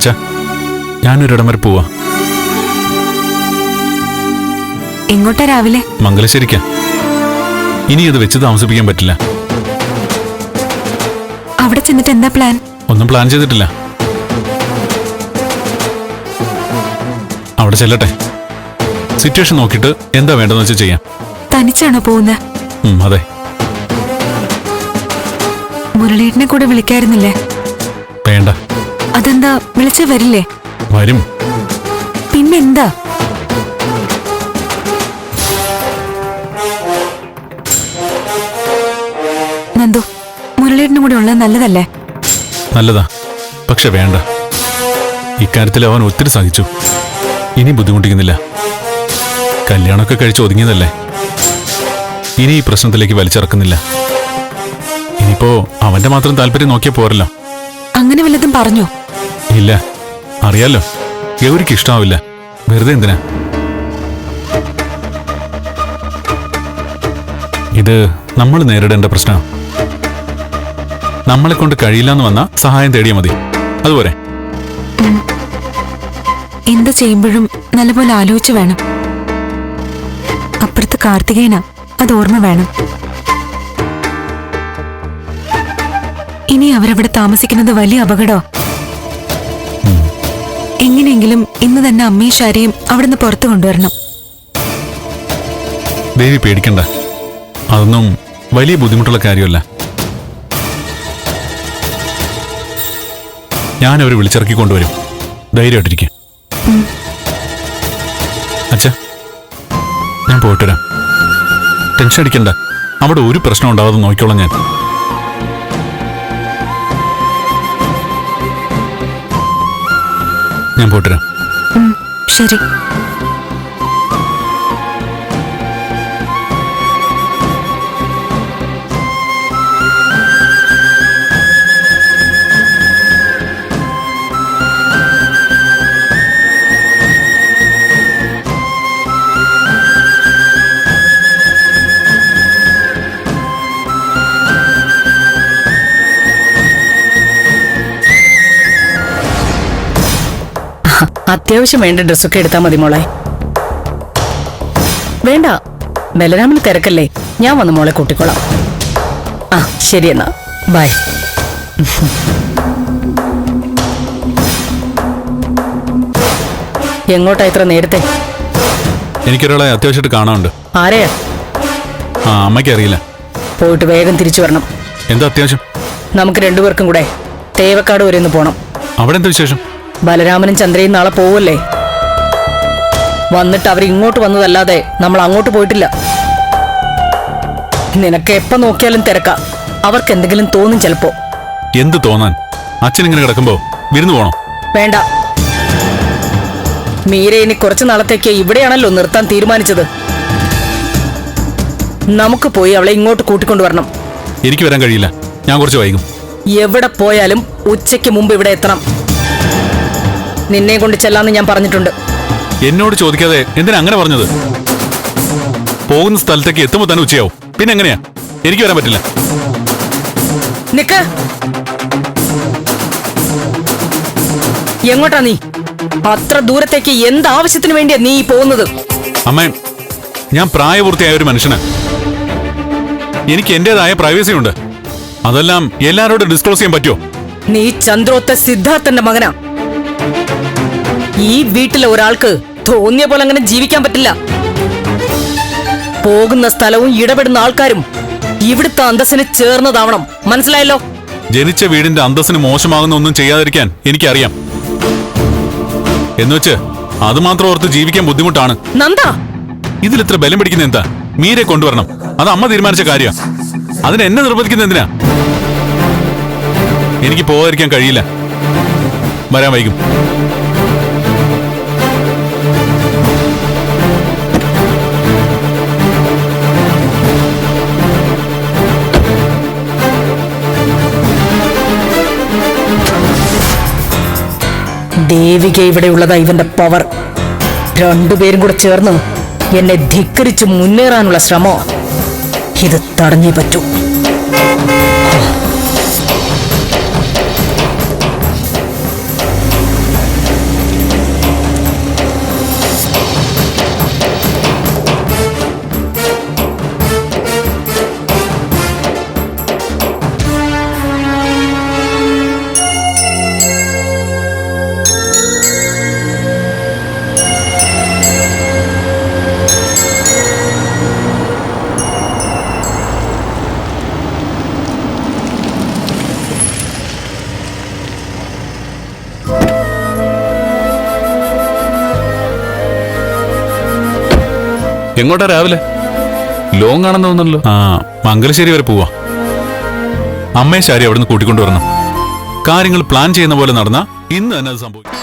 അച്ഛാ ഞാനൊരിടം വരെ പോവാ എങ്ങോട്ടാ രാവിലെ? മംഗലശ്ശേരിക്ക. ഇനി അത് വെച്ച് താമസിപ്പിക്കാൻ പറ്റില്ല. അവിടെ ചെന്നിട്ട് എന്താ പ്ലാൻ? ഒന്നും പ്ലാൻ ചെയ്തിട്ടില്ല. അവിടെ ചെല്ലട്ടെ. സിറ്റുവേഷൻ നോക്കിയിട്ട് എന്താ വേണ്ടതെന്ന് വെച്ചാൽ ചെയ്യാം. തനിച്ചാണോ പോകുന്നത് ഉം, അതെ. മുരളീട്ടിനെ കൂടെ വിളിക്കായിരുന്നില്ലേ? വേണ്ട. അതെന്താ? വിളിച്ച വരില്ലേ? വരും. പിന്നെന്താ? നന്ദു മുരളീടിനും കൂടെ ഉള്ളത് നല്ലതല്ലേ? നല്ലതാ. പക്ഷെ വേണ്ട. ഇക്കാര്യത്തിൽ അവൻ ഒത്തിരി സഹിച്ചു. ഇനി ബുദ്ധിമുട്ടിക്കുന്നില്ല. കല്യാണമൊക്കെ കഴിച്ച് ഒതുങ്ങിയതല്ലേ? ഇനി ഈ പ്രശ്നത്തിലേക്ക് വലിച്ചിറക്കുന്നില്ല. ഇനിയിപ്പോ അവന്റെ മാത്രം താല്പര്യം നോക്കിയാൽ പോരല്ലോ. അങ്ങനെ വല്ലതും പറഞ്ഞോ? ഇല്ല. അറിയാലോ. ഗൗരിക്ക് ഇഷ്ടാവില്ല. വെറുതെ എന്തിനാ? ഇത് നമ്മൾ നേരിടേണ്ട പ്രശ്നം നമ്മളെ കൊണ്ട് കഴിയില്ലെന്ന് വന്ന സഹായം തേടിയ മതി. അതുപോലെ എന്ത് ചെയ്യുമ്പോഴും നല്ലപോലെ ആലോചിച്ച് വേണം. അപ്പുറത്ത് കാർത്തികേന അത് ഓർമ്മ വേണം. ഇനി അവരവിടെ താമസിക്കുന്നത് വലിയ അപകടോ എങ്ങനെയെങ്കിലും ഇന്ന് തന്നെ അമ്മയും ശാരിയും അവിടുന്ന് പുറത്തു കൊണ്ടുവരണം. ദേവി പേടിക്കണ്ട. അതൊന്നും വലിയ ബുദ്ധിമുട്ടുള്ള കാര്യമല്ല. ഞാൻ അവരെ വിളിച്ചിറക്കി കൊണ്ടുവരും. ധൈര്യമായിട്ടിരിക്കും. അച്ഛ ഞാൻ പോയിട്ട് വരാം. ടെൻഷൻ അടിക്കണ്ട. അവിടെ ഒരു പ്രശ്നം ഉണ്ടാവാതെ നോക്കിക്കോളാം ഞാൻ. ഞാൻ പോയിട്ട് ശരി. അത്യാവശ്യം വേണ്ട ഡ്രസ്സൊക്കെ എടുത്താൽ മതി മോളെ. വേണ്ട. ബലരാമന് തിരക്കല്ലേ. ഞാൻ വന്ന് മോളെ കൂട്ടിക്കോളാം. ആ ശരി എന്നാ. ബൈ. എങ്ങോട്ടാ ഇത്ര നേരത്തെ? എനിക്കൊരാളെ അത്യാവശ്യമായിട്ട് കാണാനുണ്ട്. ആരെയാ? ആ അമ്മയ്ക്ക് അറിയില്ല. പോയിട്ട് വേഗം തിരിച്ചു വരണം. എന്താ അത്യാവശ്യം? നമുക്ക് രണ്ടുപേർക്കും കൂടെ തേവക്കാട് വരെ ഒന്ന് പോണം. അവിടെ എന്താ വിശേഷം? ബലരാമനും ചന്ദ്രയും നാളെ പോവല്ലേ? വന്നിട്ട് അവർ ഇങ്ങോട്ട് വന്നതല്ലാതെ നമ്മൾ അങ്ങോട്ട് പോയിട്ടില്ല. നിനക്ക് എപ്പ നോക്കിയാലും തിരക്ക. അവർക്ക് എന്തെങ്കിലും തോന്നും ചിലപ്പോ. എന്ത് തോന്നാൻ? അച്ഛൻ ഇങ്ങനെ കിടക്കുമ്പോ വിരുന്ന് പോണോ? വേണ്ട. മീര ഇനി കുറച്ചു നാളത്തേക്ക് ഇവിടെയാണല്ലോ നിർത്താൻ തീരുമാനിച്ചത്. നമുക്ക് പോയി അവളെ ഇങ്ങോട്ട് കൂട്ടിക്കൊണ്ടുവരണം എനിക്ക് വരാൻ കഴിയില്ല. ഞാൻ കുറച്ച് വൈകും. എവിടെ പോയാലും ഉച്ചയ്ക്ക് മുമ്പ് ഇവിടെ എത്തണം. നിന്നെ കൊണ്ട് ചെല്ലാന്ന് ഞാൻ പറഞ്ഞിട്ടുണ്ട്. എന്നോട് ചോദിക്കാതെ എന്തിനാ അങ്ങനെ പറഞ്ഞത്? പോകുന്ന സ്ഥലത്തേക്ക് എത്തുമ്പോ തന്നെ ഉച്ചയാവും. പിന്നെ എങ്ങനെയാ? എനിക്ക് വരാൻ പറ്റില്ല. നിക്ക്. എങ്ങോട്ടാ നീ? അത്ര ദൂരത്തേക്ക് എന്ത് ആവശ്യത്തിന് വേണ്ടിയാ നീ പോകുന്നത്? അമ്മേ ഞാൻ പ്രായപൂർത്തിയായ ഒരു മനുഷ്യന്. എനിക്ക് എന്റേതായ പ്രൈവസി ഉണ്ട്. അതെല്ലാം എല്ലാരോടും ഡിസ്ക്ലോസ് ചെയ്യാൻ പറ്റുമോ? നീ ചന്ദ്രോത്ത സിദ്ധാർത്ഥന്റെ മകനാ. ഈ വീട്ടിലെ ഒരാൾക്ക് തോന്നിയ പോലെ അങ്ങനെ ജീവിക്കാൻ പറ്റില്ല. പോകുന്ന സ്ഥലവും ഇടപെടുന്ന ആൾക്കാരും ഇവിടുത്തെ അന്തസ്സിന് ചേർന്നതാവണം. മനസ്സിലായല്ലോ? ജനിച്ച വീടിന്റെ അന്തസ്സിന് മോശമാകുന്ന ഒന്നും ചെയ്യാതിരിക്കാൻ എനിക്കറിയാം. എന്നുവെച്ച് അത് മാത്രം ഓർത്ത് ജീവിക്കാൻ ബുദ്ധിമുട്ടാണ്. നന്ദാ! ഇതിൽ ഇത്ര ബലം പിടിക്കുന്ന എന്താ? മീരെ കൊണ്ടുവരണം. അത് അമ്മ തീരുമാനിച്ച കാര്യം. അതിന് എന്നെ നിർബന്ധിക്കുന്ന എന്തിനാ? എനിക്ക് പോകാതിരിക്കാൻ കഴിയില്ല. വരാൻ വൈകും. ദേവിക ഇവിടെയുള്ളതാ ഇവന്റെ പവർ രണ്ടുപേരും കൂടെ ചേർന്ന് എന്നെ ധിക്കരിച്ച് മുന്നേറാനുള്ള ശ്രമം. ഇത് തടഞ്ഞേ പറ്റൂ. എങ്ങോട്ടാ രാവിലെ? ലോങ് ആണെന്ന് തോന്നുന്നല്ലോ. ആ മംഗലശ്ശേരി വരെ പോവാ. അമ്മയെ ശാരി അവിടുന്ന് കൂട്ടിക്കൊണ്ടുവരണം. കാര്യങ്ങൾ പ്ലാൻ ചെയ്യുന്ന പോലെ നടന്ന ഇന്ന് തന്നെ അത് സംഭവിക്കും.